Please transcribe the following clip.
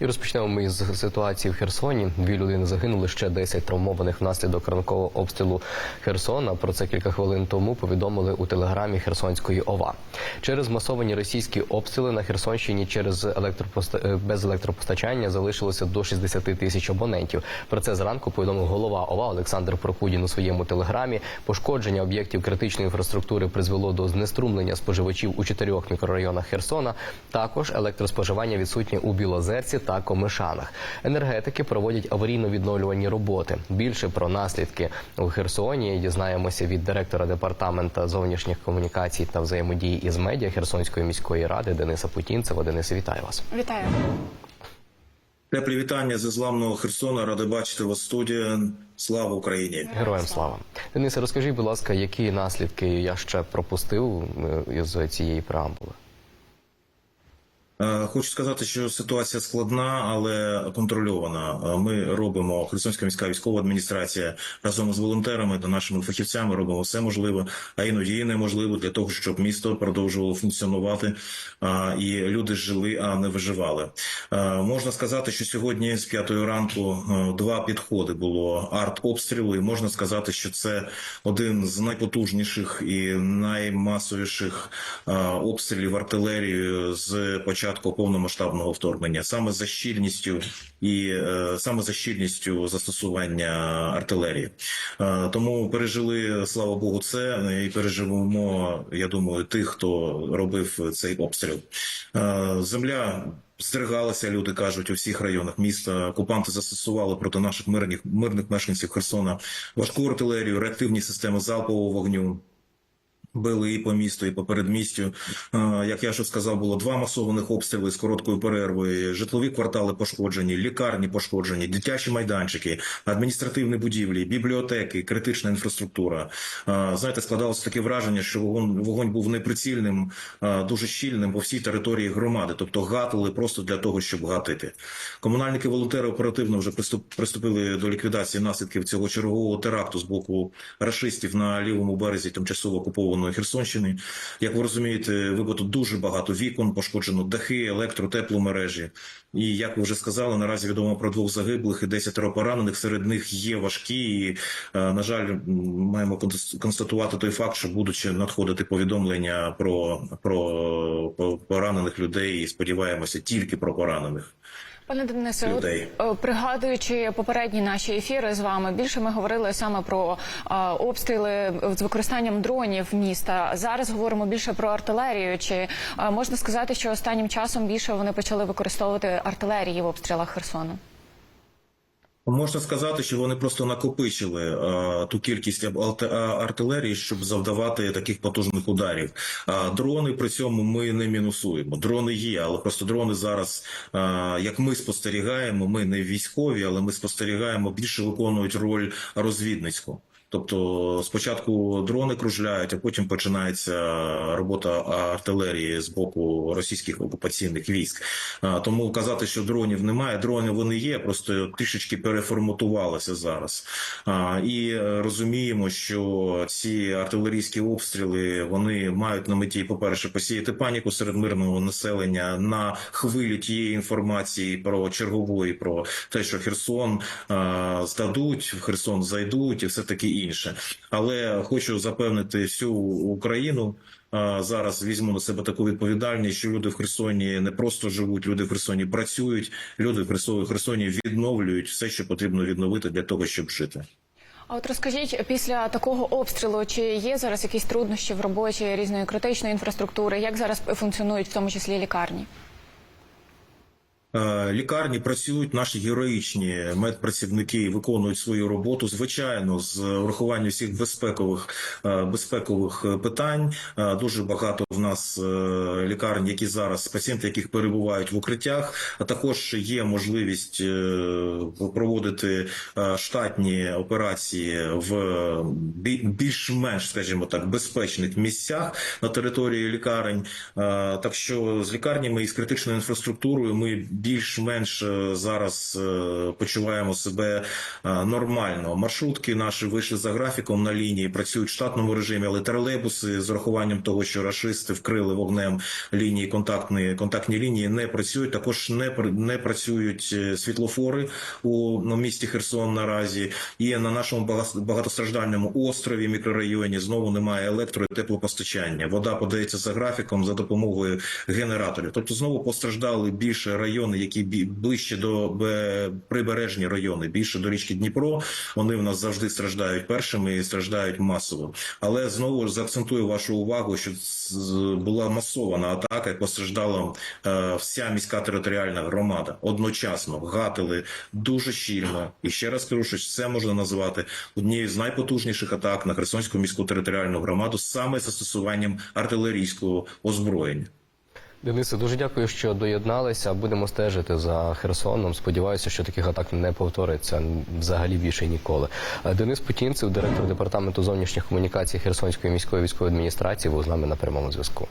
І розпочнемо ми з ситуації в Херсоні. Дві людини загинули, ще 10 травмованих внаслідок ранкового обстрілу Херсона. Про це кілька хвилин тому повідомили у телеграмі Херсонської ОВА. Через масовані російські обстріли на Херсонщині через електропоста... е, без електропостачання залишилося до 60 тисяч абонентів. Про це зранку повідомив голова ОВА Олександр Прокудін у своєму телеграмі. Пошкодження об'єктів критичної інфраструктури призвело до знеструмлення споживачів у чотирьох мікрорайонах Херсона. Також електроспоживання відсутнє у Білозерці Комишанах. Енергетики проводять аварійно-відновлювані роботи. Більше про наслідки у Херсоні дізнаємося від директора департамента зовнішніх комунікацій та взаємодії із медіа Херсонської міської ради Дениса Путінцева. Денисе, вітаю вас. Вітаю. Теплі вітання зі зламного Херсона. Радий бачити вас в студії. Слава Україні! Героям слава. Денисе, розкажіть, будь ласка, які наслідки я ще пропустив е, з цієї преамбули? Е, Хочу сказати, що ситуація складна, але контрольована. Е, Ми робимо Херсонська міська військова адміністрація разом з волонтерами та нашими фахівцями робимо все можливе, а іноді і неможливо для того, щоб місто продовжувало функціонувати і люди жили, а не виживали. Е, Можна сказати, що сьогодні з п'ятої ранку е, два підходи було артобстрілу, і можна сказати, що це один з найпотужніших і наймасовіших е, обстрілів артилерією з початку повномасштабного вторгнення, саме за щільністю і е, саме за щільністю застосування артилерії. Е, Тому пережили, слава Богу, це і переживемо. Я думаю, тих, хто робив цей обстріл. Е, Земля. Здригалися, люди кажуть, у всіх районах міста. Окупанти застосували проти наших мирних мирних мешканців Херсона важку артилерію, реактивні системи залпового вогню. Били і по місту, і по передмістю. Е, Як я вже сказав, було два масованих обстріли з короткою перервою. Житлові квартали пошкоджені, лікарні пошкоджені, дитячі майданчики, адміністративні будівлі, бібліотеки, критична інфраструктура. Е, Знаєте, складалося таке враження, що вогонь, вогонь був неприцільним, е, дуже щільним по всій території громади, тобто гатили просто для того, щоб гатити. Комунальники волонтери оперативно вже приступ- приступили до ліквідації наслідків цього чергового теракту з боку рашистів на лівому березі тимчасово окупованої Херсонщини. Як ви розумієте, вибито дуже багато вікон, пошкоджено дахи, електро, тепломережі. І як ви вже сказали, наразі відомо про двох загиблих і десятеро поранених. Серед них є важкі. І, е, на жаль, маємо конс- констатувати той факт, що будучи надходити повідомлення про, про, про поранених людей, і сподіваємося тільки про поранених. Пане Денисе, от, е, пригадуючи попередні наші ефіри з вами, більше ми говорили саме про е, обстріли з використанням дронів міста. Зараз говоримо більше про артилерію. Чи е, можна сказати, що останнім часом більше вони почали використовувати артилерії в обстрілах Херсону? Можна сказати, що вони просто накопичили а, ту кількість артилерії, щоб завдавати таких потужних ударів. А дрони при цьому ми не мінусуємо. Дрони є, але просто дрони зараз, а, як ми спостерігаємо, ми не військові, але ми спостерігаємо більше виконують роль розвідницьку. Тобто спочатку дрони кружляють, а потім починається робота артилерії з боку російських окупаційних військ. Тому казати, що дронів немає, дрони вони є, просто трішечки переформатувалися зараз. І е, розуміємо, що ці артилерійські обстріли вони мають на меті, по-перше, посіяти паніку серед мирного населення на хвилі тієї інформації про чергової, про те, що Херсон здадуть, в Херсон зайдуть і все таке інше. Але хочу запевнити всю Україну. Зараз візьму на себе таку відповідальність, що люди в Херсоні не просто живуть, люди в Херсоні працюють, люди в Херсоні- відновлюють все, що потрібно відновити для того, щоб жити. А от розкажіть, після такого обстрілу чи є зараз якісь труднощі в роботі різної критичної інфраструктури? Як зараз функціонують в тому числі лікарні? Е, Лікарні працюють наші героїчні медпрацівники виконують свою роботу. Звичайно, з урахуванням всіх безпекових е, безпекових е, питань. Дуже багато в нас лікарень, які зараз пацієнти, яких перебувають в укриттях. А також є можливість проводити штатні операції в більш-менш, скажімо так, безпечних місцях на території лікарень. Так що з лікарнями і з критичною інфраструктурою ми більш-менш е, зараз е, почуваємо себе е, нормально. Маршрутки наші вийшли за графіком на лінії, працюють в штатному режимі, але тролейбуси з урахуванням того, що рашисти вкрили вогнем лінії контактні, контактні лінії, не працюють. Також не не працюють світлофори у на місті Херсон наразі. І на нашому бага- багатостраждальному острові мікрорайоні знову немає електро і теплопостачання. Вода подається за графіком за допомогою генераторів. Тобто знову постраждали більше райони, які ближче до прибережні райони, більше до річки Дніпро. Вони в нас завжди страждають першими і страждають масово. Але знову ж заакцентую вашу увагу, що була масована атака, постраждала е, вся міська територіальна громада одночасно гатили дуже щільно. І ще раз кажу, що це можна назвати однією з найпотужніших атак на Херсонську міську територіальну громаду саме застосуванням артилерійського озброєння. Денисе, дуже дякую, що доєдналися. Будемо стежити за Херсоном. Сподіваюся, що таких атак не повториться взагалі більше ніколи. Е, Денис Путінцев, директор департаменту зовнішніх комунікацій Херсонської міської військової адміністрації, був з нами на прямому зв'язку.